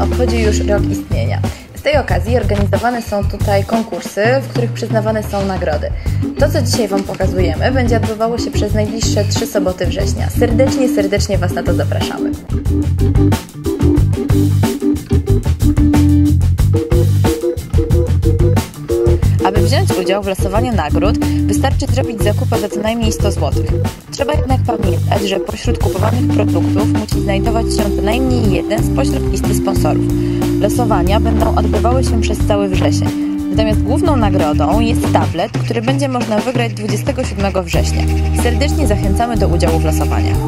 obchodzi już rok istnienia. Z tej okazji organizowane są tutaj konkursy, w których przyznawane są nagrody. To, co dzisiaj Wam pokazujemy, będzie odbywało się przez najbliższe trzy soboty września. Serdecznie, serdecznie Was na to zapraszamy. Wziąć udział w losowaniu nagród, wystarczy zrobić zakupy za co najmniej 100 zł. Trzeba jednak pamiętać, że pośród kupowanych produktów musi znajdować się co najmniej jeden spośród listy sponsorów. Losowania będą odbywały się przez cały wrzesień. Natomiast główną nagrodą jest tablet, który będzie można wygrać 27 września. Serdecznie zachęcamy do udziału w losowaniach.